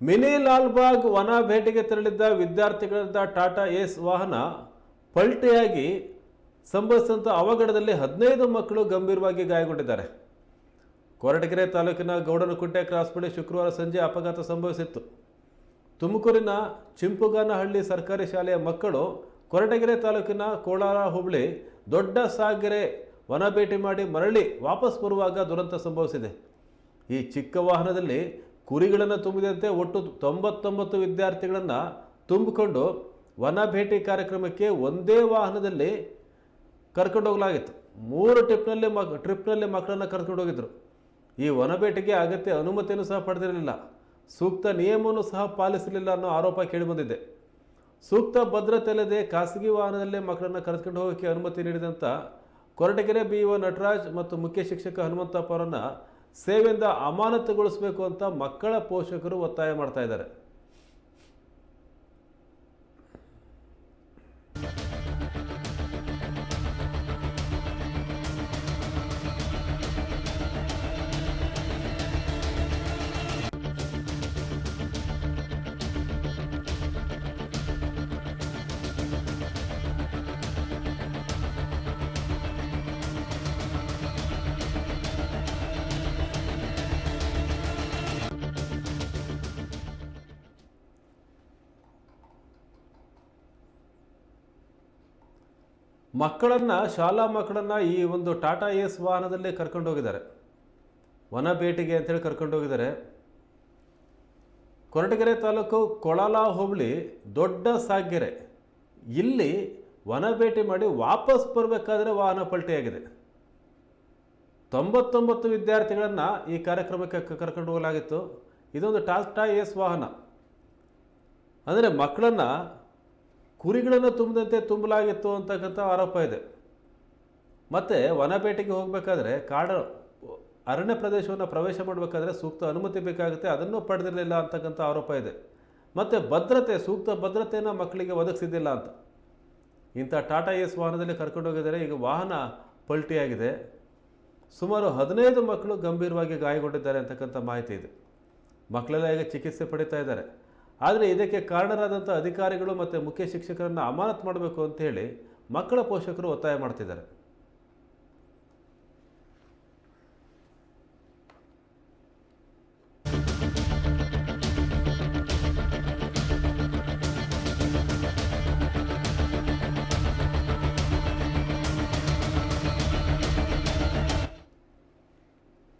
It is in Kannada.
ಮಿನಿ ಲಾಲ್ಬಾಗ್ ವನ ಭೇಟಿಗೆ ತೆರಳಿದ್ದ ವಿದ್ಯಾರ್ಥಿಗಳಿದ್ದ ಟಾಟಾ ಏಸ್ ವಾಹನ ಪಲ್ಟಿಯಾಗಿ ಸಂಭವಿಸಿದಂಥ ಅವಘಡದಲ್ಲಿ ಹದಿನೈದು ಮಕ್ಕಳು ಗಂಭೀರವಾಗಿ ಗಾಯಗೊಂಡಿದ್ದಾರೆ. ಕೊರಟಗೆರೆ ತಾಲೂಕಿನ ಗೌಡನಕುಂಟೆ ಕ್ರಾಸ್ ಬಳಿ ಶುಕ್ರವಾರ ಸಂಜೆ ಅಪಘಾತ ಸಂಭವಿಸಿತ್ತು. ತುಮಕೂರಿನ ಚಿಂಪುಗಾನಹಳ್ಳಿ ಸರ್ಕಾರಿ ಶಾಲೆಯ ಮಕ್ಕಳು ಕೊರಟಗೆರೆ ತಾಲೂಕಿನ ಕೋಲಾರ ಹುಬ್ಳಿ ದೊಡ್ಡ ಸಾಗರೆ ವನ ಭೇಟಿ ಮಾಡಿ ಮರಳಿ ವಾಪಸ್ ಬರುವಾಗ ದುರಂತ ಸಂಭವಿಸಿದೆ. ಈ ಚಿಕ್ಕ ವಾಹನದಲ್ಲಿ ಕುರಿಗಳನ್ನು ತುಂಬಿದಂತೆ ಒಟ್ಟು ತೊಂಬತ್ತೊಂಬತ್ತು ವಿದ್ಯಾರ್ಥಿಗಳನ್ನು ತುಂಬಿಕೊಂಡು ವನ ಭೇಟಿ ಕಾರ್ಯಕ್ರಮಕ್ಕೆ ಒಂದೇ ವಾಹನದಲ್ಲಿ ಕರ್ಕೊಂಡು ಹೋಗಲಾಗಿತ್ತು. ಮೂರು ಟ್ರಿಪ್ನಲ್ಲಿ ಮಕ್, ಟ್ರಿಪ್ನಲ್ಲಿ ಮಕ್ಕಳನ್ನು ಕರ್ಕೊಂಡು ಹೋಗಿದ್ರು. ಈ ವನ ಭೇಟಿಗೆ ಅಗತ್ಯ ಅನುಮತಿಯನ್ನು ಸಹ ಪಡೆದಿರಲಿಲ್ಲ. ಸೂಕ್ತ ನಿಯಮವನ್ನು ಸಹ ಪಾಲಿಸಲಿಲ್ಲ ಅನ್ನೋ ಆರೋಪ ಕೇಳಿಬಂದಿದೆ. ಸೂಕ್ತ ಭದ್ರತೆ ಇಲ್ಲದೆ ಖಾಸಗಿ ವಾಹನದಲ್ಲೇ ಮಕ್ಕಳನ್ನು ಕರೆದುಕೊಂಡು ಹೋಗೋಕ್ಕೆ ಅನುಮತಿ ನೀಡಿದಂಥ ಕೊರಟಗೆರೆ ಬಿ ಒ ನಟರಾಜ್ ಮತ್ತು ಮುಖ್ಯ ಶಿಕ್ಷಕ ಹನುಮಂತಪ್ಪ ಅವರನ್ನು ಸೇವೆಯಿಂದ ಅಮಾನತುಗೊಳಿಸಬೇಕು ಅಂತ ಮಕ್ಕಳ ಪೋಷಕರು ಒತ್ತಾಯ ಮಾಡ್ತಾ ಇದ್ದಾರೆ. ಮಕ್ಕಳನ್ನು, ಶಾಲಾ ಮಕ್ಕಳನ್ನು ಈ ಒಂದು ಟಾಟಾ ಎಸ್ ವಾಹನದಲ್ಲೇ ಕರ್ಕೊಂಡು ಹೋಗಿದ್ದಾರೆ. ವನ ಭೇಟಿಗೆ ಅಂತೇಳಿ ಕರ್ಕೊಂಡು ಹೋಗಿದ್ದಾರೆ. ಕೊರಟಗೆರೆ ತಾಲೂಕು ಕೊಳಲ ಹೋಬಳಿ ದೊಡ್ಡ ಸಾಗೆರೆ ಇಲ್ಲಿ ವನ ಭೇಟಿ ಮಾಡಿ ವಾಪಸ್ ಬರಬೇಕಾದ್ರೆ ವಾಹನ ಪಲ್ಟಿಯಾಗಿದೆ. ತೊಂಬತ್ತೊಂಬತ್ತು ವಿದ್ಯಾರ್ಥಿಗಳನ್ನು ಈ ಕಾರ್ಯಕ್ರಮಕ್ಕೆ ಕರ್ಕೊಂಡು ಹೋಗಲಾಗಿತ್ತು. ಇದೊಂದು ಟಾಟಾ ಎಸ್ ವಾಹನ. ಅಂದರೆ ಮಕ್ಕಳನ್ನು ಕುರಿಗಳನ್ನು ತುಂಬದಂತೆ ತುಂಬಲಾಗಿತ್ತು ಅಂತಕ್ಕಂಥ ಆರೋಪ ಇದೆ. ಮತ್ತು ವನಪೇಟೆಗೆ ಹೋಗಬೇಕಾದ್ರೆ ಕಾಡು ಅರಣ್ಯ ಪ್ರದೇಶವನ್ನು ಪ್ರವೇಶ ಮಾಡಬೇಕಾದ್ರೆ ಸೂಕ್ತ ಅನುಮತಿ ಬೇಕಾಗುತ್ತೆ, ಅದನ್ನು ಪಡೆದಿರಲಿಲ್ಲ ಅಂತಕ್ಕಂಥ ಆರೋಪ ಇದೆ. ಮತ್ತು ಭದ್ರತೆ, ಸೂಕ್ತ ಭದ್ರತೆಯನ್ನು ಮಕ್ಕಳಿಗೆ ಒದಗಿಸಿದ್ದಿಲ್ಲ ಅಂತ. ಇಂಥ ಟಾಟಾ ಎಸ್ ವಾಹನದಲ್ಲಿ ಕರ್ಕೊಂಡು ಹೋಗಿದ್ದಾರೆ, ಈಗ ವಾಹನ ಪಲ್ಟಿಯಾಗಿದೆ. ಸುಮಾರು ಹದಿನೈದು ಮಕ್ಕಳು ಗಂಭೀರವಾಗಿ ಗಾಯಗೊಂಡಿದ್ದಾರೆ ಅಂತಕ್ಕಂಥ ಮಾಹಿತಿ ಇದೆ. ಮಕ್ಕಳೆಲ್ಲ ಈಗ ಚಿಕಿತ್ಸೆ ಪಡಿತಾ ಇದ್ದಾರೆ? ಆದರೆ ಇದಕ್ಕೆ ಕಾರಣರಾದಂಥ ಅಧಿಕಾರಿಗಳು ಮತ್ತು ಮುಖ್ಯ ಶಿಕ್ಷಕರನ್ನು ಅಮಾನತು ಮಾಡಬೇಕು ಅಂತ ಹೇಳಿ ಮಕ್ಕಳ ಪೋಷಕರು ಒತ್ತಾಯ ಮಾಡ್ತಿದ್ದಾರೆ.